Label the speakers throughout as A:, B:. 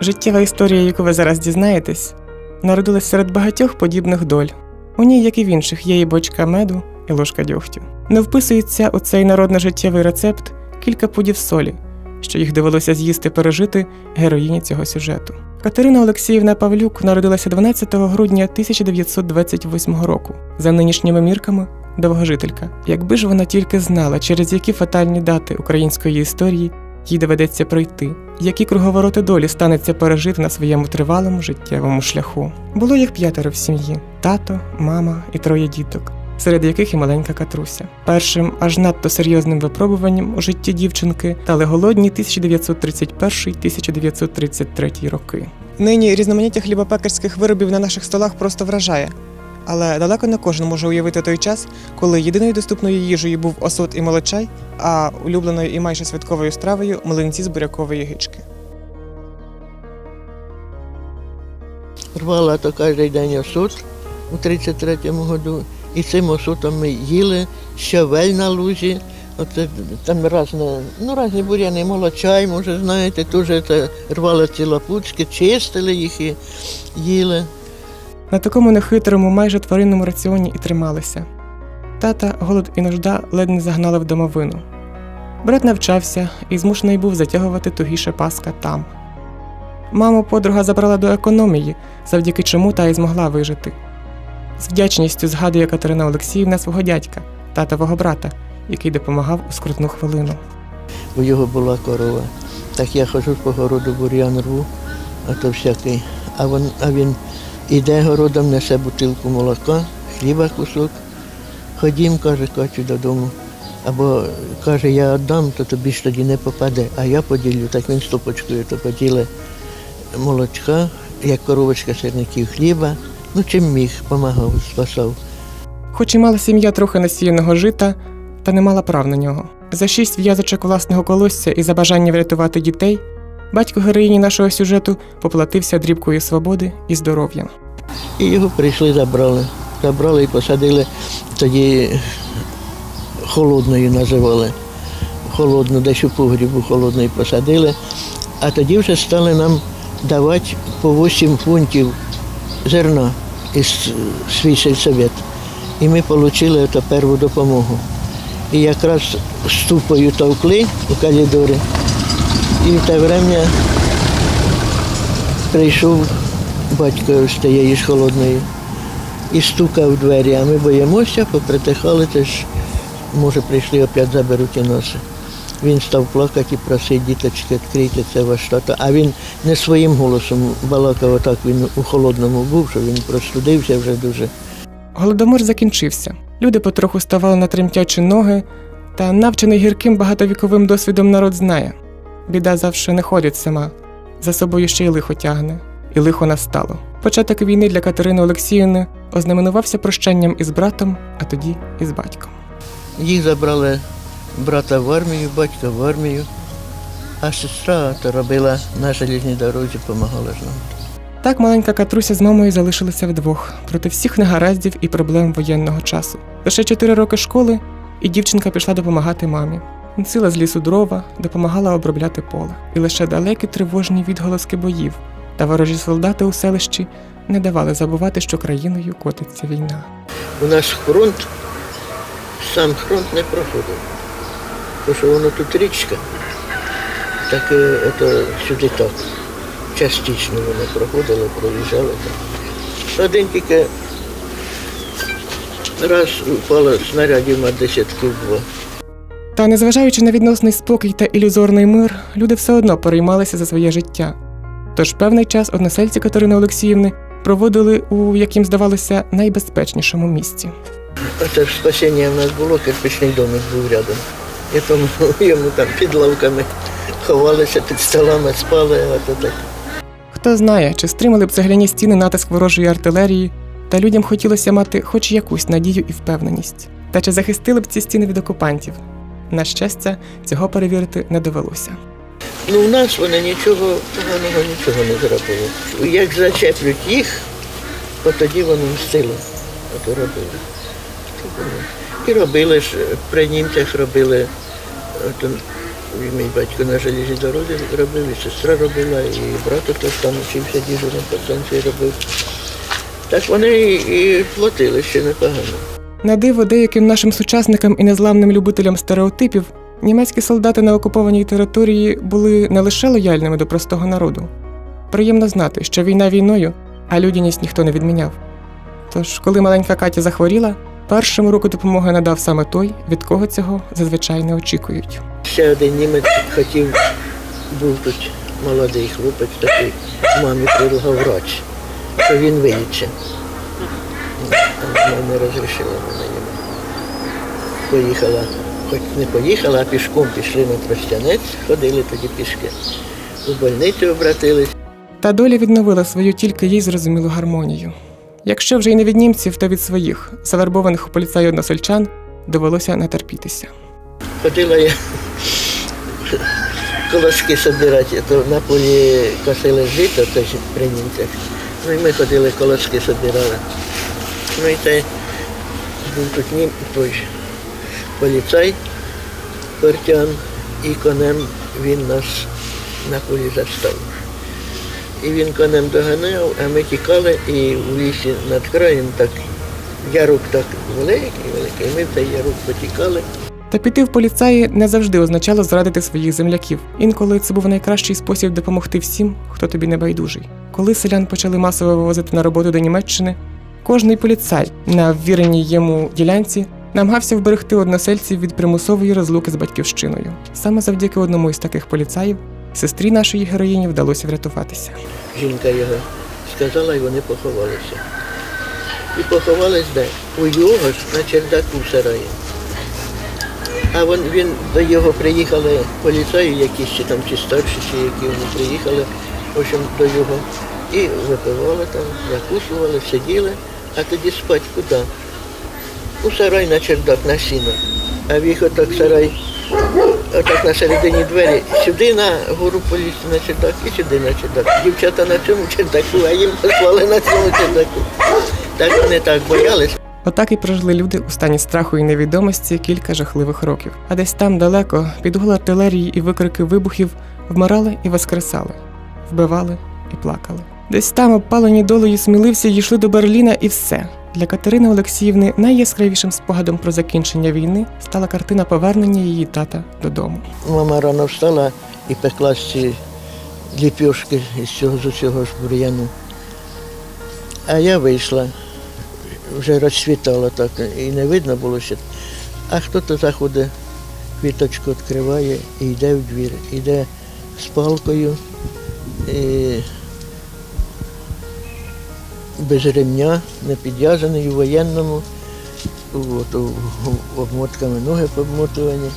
A: Життєва історія, яку ви зараз дізнаєтесь, народилась серед багатьох подібних доль. У ній, як і в інших, є і бочка меду, і ложка дьогтю. Не вписується у цей народно-життєвий рецепт кілька пудів солі, що їх довелося з'їсти пережити героїні цього сюжету. Катерина Олексіївна Павлюк народилася 12 грудня 1928 року. За нинішніми мірками довгожителька. Якби ж вона тільки знала, через які фатальні дати української історії їй доведеться пройти, які круговороти долі станеться пережити на своєму тривалому життєвому шляху. Було їх п'ятеро в сім'ї: тато, мама і троє діток, серед яких і маленька Катруся. Першим аж надто серйозним випробуванням у житті дівчинки стали голодні 1931-1933 роки. Нині різноманіття хлібопекарських виробів на наших столах просто вражає. Але далеко не кожен може уявити той час, коли єдиною доступною їжею був осот і молочай, а улюбленою і майже святковою стравою млинці з бурякової гички.
B: Рвала то кожен день осот у 33-му году. І цим осотом ми їли щавель на лузі. Оце там різне, ну, різні буряни, молочай, може, знаєте, теж рвали ці лапучки, чистили їх і їли.
A: На такому нехитрому, майже тваринному раціоні і трималися. Тата, голод і нужда ледь не загнали в домовину. Брат навчався і змушений був затягувати тугіше паска там. Маму подруга забрала до економії, завдяки чому та й змогла вижити. З вдячністю згадує Катерина Олексіївна свого дядька, татового брата, який допомагав у скрутну хвилину.
B: У його була корова. Так я ходжу по городу бур'ян рву, а то всякий. А він, а він іде городом, несе бутилку молока, хліба кусок. Ходім, каже, качу додому. Або каже, я віддам, то тобі ж тоді не попаде, а я поділю. Так він стопочкою то поділе молочка, як коровочка сирників хліба. Ну, чим міг, помагав, спасав.
A: Хоч і мала сім'я трохи насіяного жита, та не мала прав на нього. За шість в'язочок власного колосся і за бажання врятувати дітей, батько героїні нашого сюжету поплатився дрібкою свободи і здоров'ям.
B: І його прийшли, забрали. Забрали і посадили тоді холодною називали. Холодну, десь у погрібу холодною посадили. А тоді вже стали нам давати по 8 фунтів зерна із свій сільсовет. І ми отримали першу допомогу. І якраз ступою товкли у коридорі. І в те время прийшов батько з тієї ж холодної і стукав двері, а ми боїмося, попритихали, це ж, може, прийшли, опять заберуть і носи. Він став плакати і просить, діточки, відкрийте це ваш тато. А він не своїм голосом балакав, отак він у холодному був, що він простудився вже дуже.
A: Голодомор закінчився. Люди потроху ставали на тремтячі ноги, та навчений гірким багатовіковим досвідом народ знає. Біда завжди не ходить сама, за собою ще й лихо тягне, і лихо настало. Початок війни для Катерини Олексіївни ознаменувався прощанням із братом, а тоді із батьком.
B: Їх забрали брата в армію, батька в армію, а сестра то робила на железній дорозі, допомагала ж нам.
A: Так маленька Катруся з мамою залишилися вдвох проти всіх негараздів і проблем воєнного часу. Лише чотири роки школи, і дівчинка пішла допомагати мамі. Носила з лісу дрова, допомагала обробляти поле. І лише далекі тривожні відголоски боїв та ворожі солдати у селищі не давали забувати, що країною котиться війна.
B: У нас фронт, сам фронт не проходив. Тому що воно тут річка, так е, ото сюди так. Частично воно проходило, проїжджало так. Один тільки раз упало снарядів на десятків два.
A: Та незважаючи на відносний спокій та ілюзорний мир, люди все одно переймалися за своє життя. Тож певний час односельці Катерини Олексіївни проводили у, як їм здавалося, найбезпечнішому місці.
B: Оце ж спасіння в нас було, кирпичний домик був рядом. І тому йому там під лавками ховалися, під столами спали, а так.
A: Хто знає, чи стримали б цегляні стіни натиск ворожої артилерії, та людям хотілося мати хоч якусь надію і впевненість. Та чи захистили б ці стіни від окупантів? На щастя, цього перевірити не довелося.
B: Ну, у нас вони нічого поганого нічого не зробили. Як зачеплють їх, то тоді вони мстили. От і робили. І робили ж, при німцях робили от, мій батько на железі дорозі робив, і сестра робила, і брат теж там вчився діжуром по станції робив. Так вони і платили ще непогано.
A: На диво деяким нашим сучасникам і незламним любителям стереотипів, німецькі солдати на окупованій території були не лише лояльними до простого народу. Приємно знати, що війна війною, а людяність ніхто не відміняв. Тож, коли маленька Катя захворіла, першому руку допомоги надав саме той, від кого цього зазвичай не очікують.
B: Ще один німець хотів, був тут молодий хлопець такий, мамі предлагав врач, що він виліче. Не розрішила мене. Поїхала, хоч не поїхала, а пішком пішли на Тростянець, ходили тоді пішки. У больницю обратились.
A: Та доля відновила свою тільки їй зрозумілу гармонію. Якщо вже й не від німців, то від своїх, завербованих у поліцаю односельчан, довелося натерпітися.
B: Ходила я колоски собирати, то на полі косили жито, теж при німцях. Ну і ми ходили, колоски собирали. Це був тут нім, той поліцай, Кортян, і конем він нас на полі застав. І він конем доганяв, а ми тікали і в лісі над краєм так ярук так великий, великий. Ми в цей ярук потікали.
A: Та піти в поліцаї не завжди означало зрадити своїх земляків. Інколи це був найкращий спосіб допомогти всім, хто тобі не байдужий. Коли селян почали масово вивозити на роботу до Німеччини, кожний поліцай на ввіреній йому ділянці намагався вберегти односельців від примусової розлуки з батьківщиною. Саме завдяки одному із таких поліцаїв сестрі нашої героїні вдалося врятуватися.
B: Жінка його сказала, і вони поховалися. І поховались де? У його ж на чердаку в сараї. А він, він до його приїхали поліцаї якісь чи там, чи старші, чи які вони приїхали, в общем, до його. І випивали там, закусували, сиділи, а тоді спать куди? У сарай на чердак, на сіно. А в їх отак сарай, отак на середині двері, сюди на гору полізти на чердак і сюди на чердак. Дівчата на цьому чердаку, а їм послали на цьому чердаку. Так вони так боялись.
A: Отак і прожили люди у стані страху і невідомості кілька жахливих років. А десь там далеко, під гул артилерії і викрики вибухів, вмирали і воскресали, вбивали і плакали. Десь там, обпалені долею смілився, йшли до Берліна і все. Для Катерини Олексіївни найяскравішим спогадом про закінчення війни стала картина повернення її тата додому.
B: Мама рано встала і пекла ці ліпьошки із цього з усього ж бур'яну. А я вийшла, вже розсвітало так, і не видно було ще. А хто-то заходить, квіточку відкриває і йде в двір, йде з палкою, і без ремня, не підв'язаний у воєнному, от, обмотками ноги обмотувані.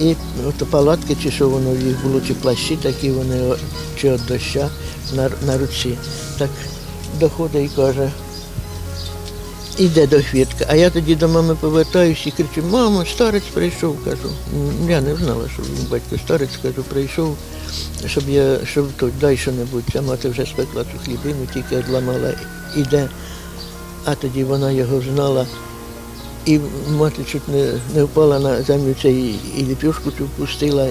B: І от палатки, чи що воно в їх було, чи плащі такі вони, чи від доща на, на руці. Так доходить і каже, іде до хвітка. А я тоді до мами повертаюся і кричу, мамо, старець прийшов, кажу. Я не знала, що він батько старець, кажу, прийшов, щоб я, щоб то дай що-небудь. А мати вже спекла цю хлібину, тільки одламала, іде. А тоді вона його знала. І мати чуть не, не впала на землю це і, ліпюшку цю пустила.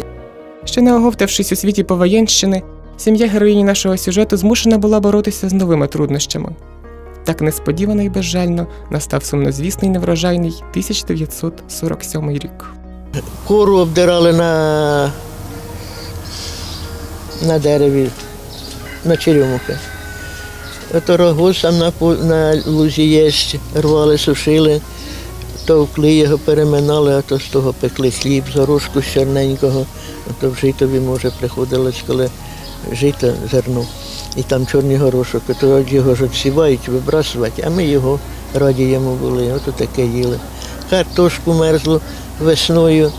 A: Ще не оговтавшись у світі повоєнщини, сім'я героїні нашого сюжету змушена була боротися з новими труднощами. Так несподівано і безжально настав сумнозвісний неврожайний 1947 рік.
B: Кору обдирали на, на дереві, на черемухи. Ото рогоз там на, на лузі є, рвали, сушили, товкли його, переминали, а то з того пекли хліб з горошку з чорненького. Ото в житові, може, приходилось, коли жито зерно. І там чорний горошок, то його ж відсівають, вибрасувати, а ми його раді йому були, ото таке їли. Картошку мерзлу весною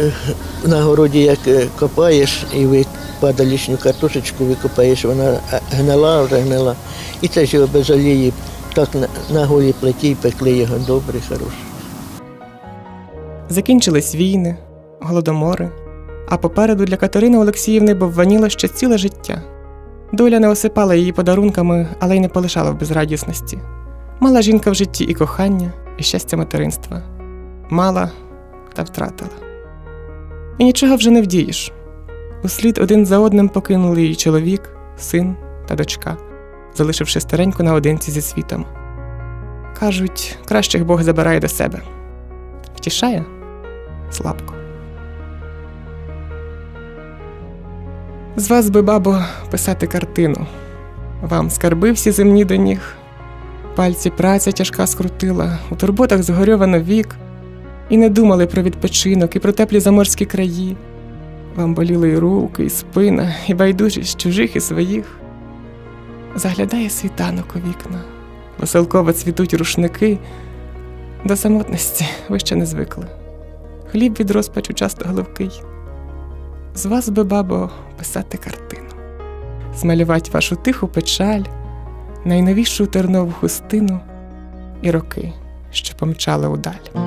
B: е, на городі, як е, копаєш і ви падалішню картошечку викопаєш, вона е, гнила, вже гнила. І це ж без олії так на, голій плиті пекли його добре, хороше.
A: Закінчились війни, голодомори, а попереду для Катерини Олексіївни бовваніло ще ціле життя. Доля не осипала її подарунками, але й не полишала в безрадісності. Мала жінка в житті і кохання, і щастя материнства. Мала та втратила. І нічого вже не вдієш. Услід один за одним покинули її чоловік, син та дочка, залишивши стареньку наодинці зі світом. Кажуть, кращих Бог забирає до себе. Втішає слабко. З вас би, бабо, писати картину. Вам скарби всі земні до ніг, пальці праця тяжка скрутила, у турботах згорьовано вік, і не думали про відпочинок, і про теплі заморські краї. Вам боліли і руки, і спина, і байдужість чужих і своїх. Заглядає світанок у вікна, веселково цвітуть рушники. До самотності ви ще не звикли. Хліб від розпачу часто головкий. З вас би, бабо, писати картину, змалювати вашу тиху печаль, найновішу тернову хустину і роки, що помчали удаль.